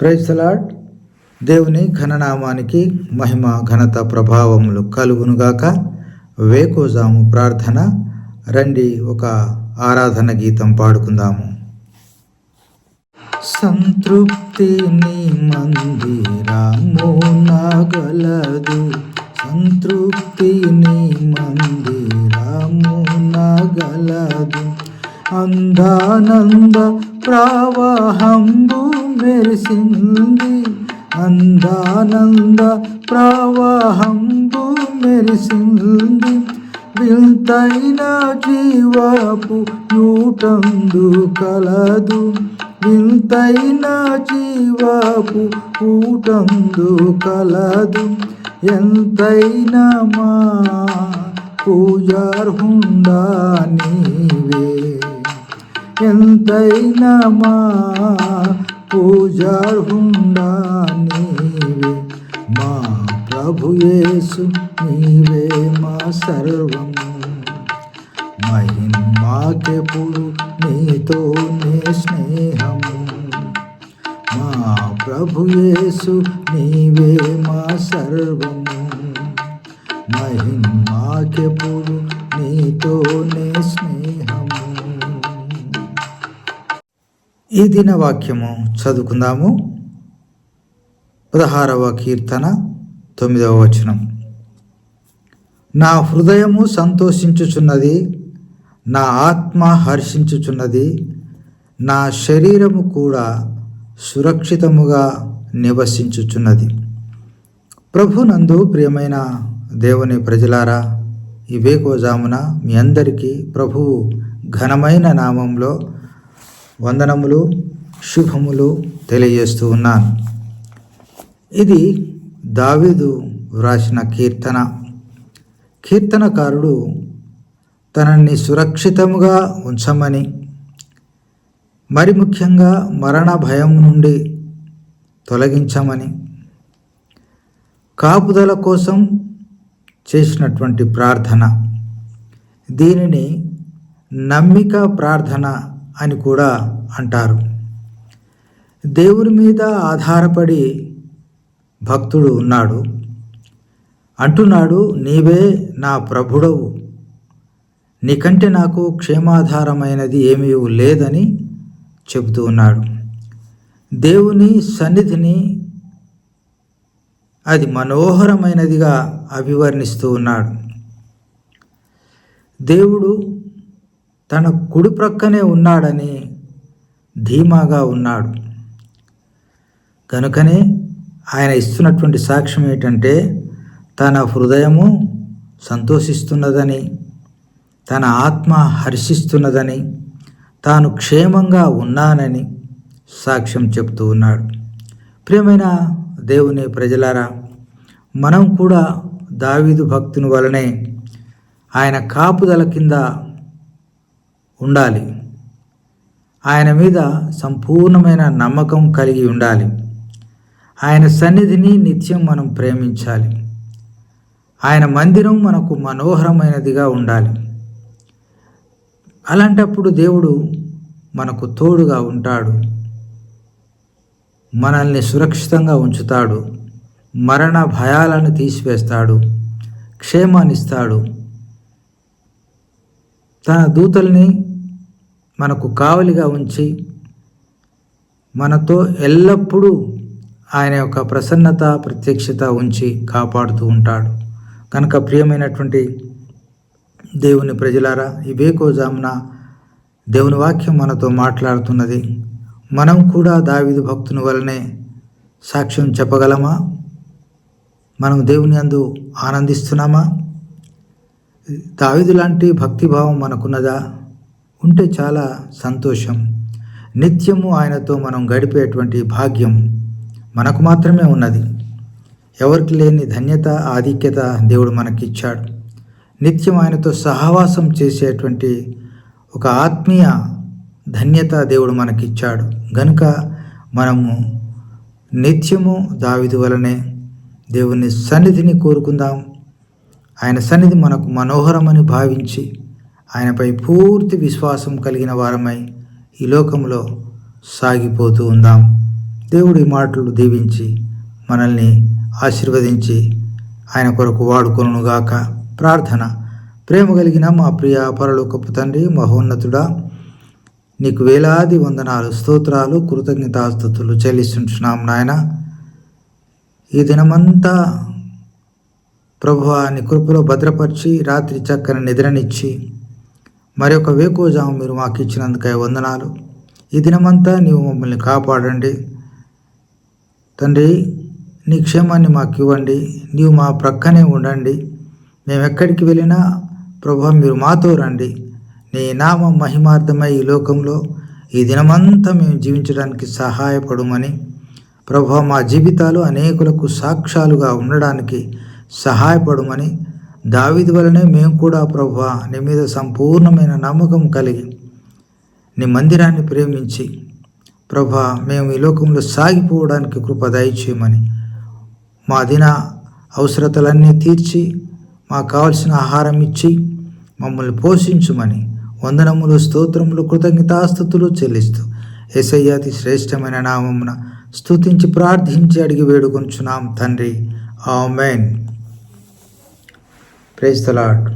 ప్రైజ్లాడ్ దేవుని ఘననామానికి మహిమ ఘనత ప్రభావములు కలుగునుగాక. వేకోజాము ప్రార్థన. రండి ఒక ఆరాధన గీతం పాడుకుందాము. సంతృప్తి నీ మందిరము నగలదు. సంతృప్తి నీ మందిరము నగలదు. అందానంద ప్రవాహంబు మెరిసింది. అందానంద ప్రవాహంబు మెరిసింది. వింతైన జీవపు యూటందు కలదు. వింతైన జీవపు ఊటందు కలదు. ఎంతైనా మా పూజార్హుండా నీవే. ఎంతైనా మా పూజార్హుండా నీవే మా ప్రభు యేసు నీవే మా సర్వం. మహిమాకెప్పుడు నీతోనే స్నేహము. మా ప్రభు యేసు నీవే మా సర్వము మహిమాకెప్పుడు నీతోనే స్నేహం ఈ దిన వాక్యము చదువుకుందాము. పదహారవ కీర్తన తొమ్మిదవ వచనం. నా హృదయము సంతోషించుచున్నది నా ఆత్మ హర్షించుచున్నది నా శరీరము కూడా సురక్షితముగా నివసించుచున్నది. ప్రభునందు ప్రియమైన దేవుని ప్రజలారా ఈ వేకోజామున మీ అందరికీ ప్రభువు ఘనమైన నామంలో వందనములు శుభములు తెలియజేస్తూ ఉన్నాను. ఇది దావీదు వ్రాసిన కీర్తన. కీర్తనకారుడు తనని సురక్షితముగా ఉంచమని మరి ముఖ్యంగా మరణ భయం నుండి తొలగించమని కాపుదల కోసం చేసినటువంటి ప్రార్థన. దీనిని నమ్మిక ప్రార్థన అని కూడా అంటారు. దేవుని మీద ఆధారపడి భక్తుడు ఉన్నాడు. అంటున్నాడు నీవే నా ప్రభుడవు. నీకంటే నాకు క్షేమాధారమైనది ఏమీ లేదని చెబుతూ ఉన్నాడు. దేవుని సన్నిధిని అది మనోహరమైనదిగా అభివర్ణిస్తూ ఉన్నాడు. దేవుడు తన కుడి ప్రక్కనే ఉన్నాడని ధీమాగా ఉన్నాడు. కనుకనే ఆయన ఇస్తున్నటువంటి సాక్ష్యం ఏంటంటే తన హృదయము సంతోషిస్తున్నదని తన ఆత్మ హర్షిస్తున్నదని తాను క్షేమంగా ఉన్నానని సాక్ష్యం చెప్తూ ఉన్నాడు. ప్రియమైన దేవుని ప్రజలారా మనం కూడా దావీదు భక్తుని వలనే ఆయన కాపుదల కింద ఉండాలి. ఆయన మీద సంపూర్ణమైన నమ్మకం కలిగి ఉండాలి. ఆయన సన్నిధిని నిత్యం మనం ప్రేమించాలి. ఆయన మందిరం మనకు మనోహరమైనదిగా ఉండాలి. అలాంటప్పుడు దేవుడు మనకు తోడుగా ఉంటాడు. మనల్ని సురక్షితంగా ఉంచుతాడు. మరణ భయాలను తీసివేస్తాడు. క్షేమాన్నిస్తాడు. తన దూతల్ని మనకు కావలిగా ఉంచి మనతో ఎల్లప్పుడూ ఆయన యొక్క ప్రసన్నత ప్రత్యక్షత ఉంచి కాపాడుతూ ఉంటాడు. కనుక ప్రియమైనటువంటి దేవుని ప్రజలారా ఈ బేకోజామున దేవుని వాక్యం మనతో మాట్లాడుతున్నది. మనం కూడా దావిదు భక్తుని వలనే సాక్ష్యం చెప్పగలమా? మనం దేవుని అందు ఆనందిస్తున్నామా? దావిదు లాంటి భక్తిభావం మనకున్నదా? ఉంటే చాలా సంతోషం. నిత్యము ఆయనతో మనం గడిపేటువంటి భాగ్యం మనకు మాత్రమే ఉన్నది. ఎవరికి లేని ధన్యత ఆధిక్యత దేవుడు మనకిచ్చాడు. నిత్యం ఆయనతో సహవాసం చేసేటువంటి ఒక ఆత్మీయ ధన్యత దేవుడు మనకిచ్చాడు. గనుక మనము నిత్యము దావిదు వలనే దేవుని సన్నిధిని కోరుకుందాం. ఆయన సన్నిధి మనకు మనోహరమని భావించి ఆయనపై పూర్తి విశ్వాసం కలిగిన వారమై ఈ లోకంలో సాగిపోతూ ఉందాం. దేవుడి మాటలు దీవించి మనల్ని ఆశీర్వదించి ఆయన కొరకు వాడుకొనుగాక ప్రార్థన. ప్రేమ కలిగిన మా ప్రియ పరలోకపు తండ్రి మహోన్నతుడా నీకు వేలాది వందనాలు స్తోత్రాలు కృతజ్ఞతాస్తుతులు చెల్లిస్తుంటున్నాం నాయన. ఈ దినమంతా ప్రభు నీ కృపలో భద్రపరిచి రాత్రి చక్కని నిద్రనిచ్చి మరి ఒక వేకోజాము మీరు మాకు ఇచ్చినందుకై వందనాలు. ఈ దినమంతా నీవు మమ్మల్ని కాపాడండి. తండ్రి నీ క్షేమాన్ని మాకు ఇవ్వండి నీవు మా ప్రక్కనే ఉండండి. మేము ఎక్కడికి వెళ్ళినా ప్రభు మీరు మాతో రండి. నీ నామ మహిమార్థమై ఈ లోకంలో ఈ దినమంతా మేము జీవించడానికి సహాయపడమని ప్రభు మా జీవితాలు అనేకులకు సాక్ష్యాలుగా ఉండడానికి సహాయపడమని దావిది వలనే మేము కూడా ప్రభు నీ మీద సంపూర్ణమైన నమ్మకం కలిగి నీ మందిరాన్ని ప్రేమించి ప్రభా మేము ఈ లోకంలో సాగిపోవడానికి కృప దయచేయమని మా దిన అవసరతలన్నీ తీర్చి మాకు కావలసిన ఆహారం ఇచ్చి మమ్మల్ని పోషించుమని వందనములు స్తోత్రములు కృతజ్ఞతాస్థుతులు చెల్లిస్తూ ఎసయ్యాతి శ్రేష్టమైన నామమున స్తుతించి ప్రార్థించి అడిగి వేడుకొంచున్నాం తండ్రి. ఆమెన్. Praise the lord